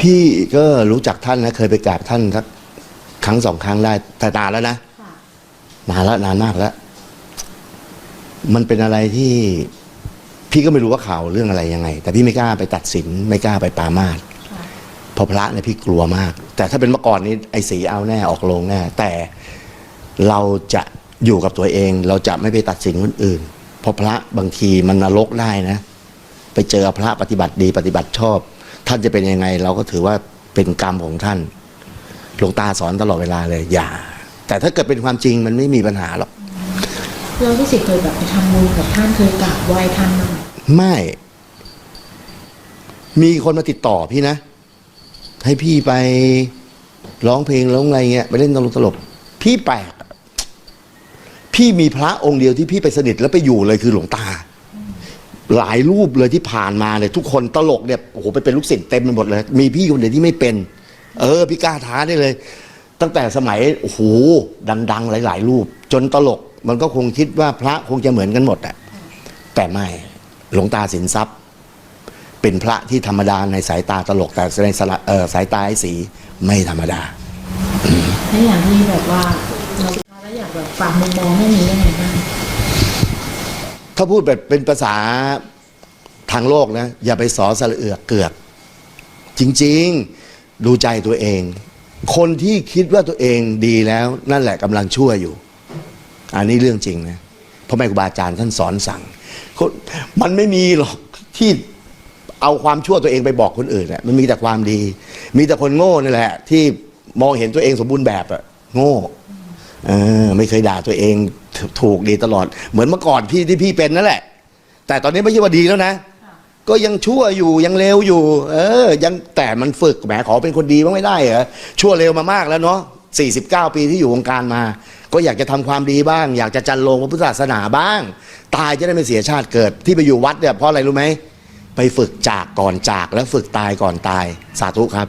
พี่ก็รู้จักท่านนะเคยไปกราบท่านสักครั้งสองครั้งได้แต่นานแล้วนะค่ะนานแล้วนานมากแล้ว มันเป็นอะไรที่ พี่ก็ไม่รู้ว่าข่าวเรื่องอะไรยังไง แต่พี่ไม่กล้าไปตัดสิน ไม่กล้าไปปรามาสค่ะเพราะพระเนี่ยพี่กลัวมาก แต่ถ้าเป็นเมื่อก่อนนี้ไอ้สีเอาแน่ออกโรงแน่แต่เราจะอยู่กับตัวเอง เราจะไม่ไปตัดสินคนอื่นเพราะพระบางทีมันนรกได้นะ ไปเจอพระปฏิบัติดีปฏิบัติชอบ ท่านจะเป็นยังไง เราก็ถือว่าเป็นกรรมของท่านหลวงตาสอนตลอดเวลาเลย อย่า แต่ถ้าเกิดเป็นความจริงมันไม่มีปัญหาหรอกเราที่สิเคยแบบไปทำบุญกับท่านเคยกราบไหว้ท่านบ้างไหมไม่ มีคนมาติดต่อพี่นะ ให้พี่ไปร้องเพลงร้องอะไรเงี้ยไปเล่นตลกตลกพี่แปลกอะพี่มีพระองค์เดียวที่พี่ไปสนิทแล้วไปอยู่เลยคือหลวงตา หลายรูปเลยที่ผ่านมาเนี่ยทุกคนตลกเนี่ยโอ้โหไปเป็นลูกศิษย์เต็มไปหมดเลย มีพี่คนเดียวที่ไม่เป็น เออ พี่กล้าท้าได้เลย ตั้งแต่สมัยโอ้โหดัง ๆ หลาย ๆ รูป จนตลกมันก็คงคิดว่าพระคงจะเหมือนกันหมดอะแต่ไม่หลวงตาสินทรัพย์ เป็นพระที่ธรรมดาในสายตาตลกแต่ในสละเอ่อสายตาไอ้สีไม่ธรรมดาและอย่างที่แบบว่าเราแล้วอยากแบบฝากมุมมองเรื่องนี้ยังไงบ้าง ถ้าพูดแบบเป็นภาษาทางโลกนะ อย่าไปสอสระเอือกเกือก จริงๆ ดูใจตัวเอง คนที่คิดว่าตัวเองดีแล้วนั่นแหละกำลังชั่วอยู่ อันนี้เรื่องจริงนะเพราะแม่ครูบาอาจารย์ท่านสอนสั่ง มันไม่มีหรอกที่เอาความชั่วตัวเองไปบอกคนอื่นอะมันมีแต่ความดี มีแต่คนโง่นี่แหละ ที่มองเห็นตัวเองสมบูรณ์แบบอะโง่เออไม่เคยด่าตัวเอง ถูกดีตลอด เหมือนเมื่อก่อนพี่ที่พี่เป็นนั่นแหละ แต่ตอนนี้ไม่ใช่ว่าดีแล้วนะ ก็ยังชั่วอยู่ยังเลวอยู่ เออ ยังแต่มันฝึกแหมขอเป็นคนดีบ้างไม่ได้เหรอชั่วเลวมามากแล้วเนาะ49 ปีที่อยู่วงการมา ก็อยากจะทำความดีบ้าง อยากจะจันลงพระพุทธศาสนาบ้าง ตายจะได้ไม่เสียชาติเกิด ที่ไปอยู่วัดเนี่ยเพราะอะไรรู้ไหมไปฝึกจากก่อนจากแล้วฝึกตายก่อนตายสาธุครับ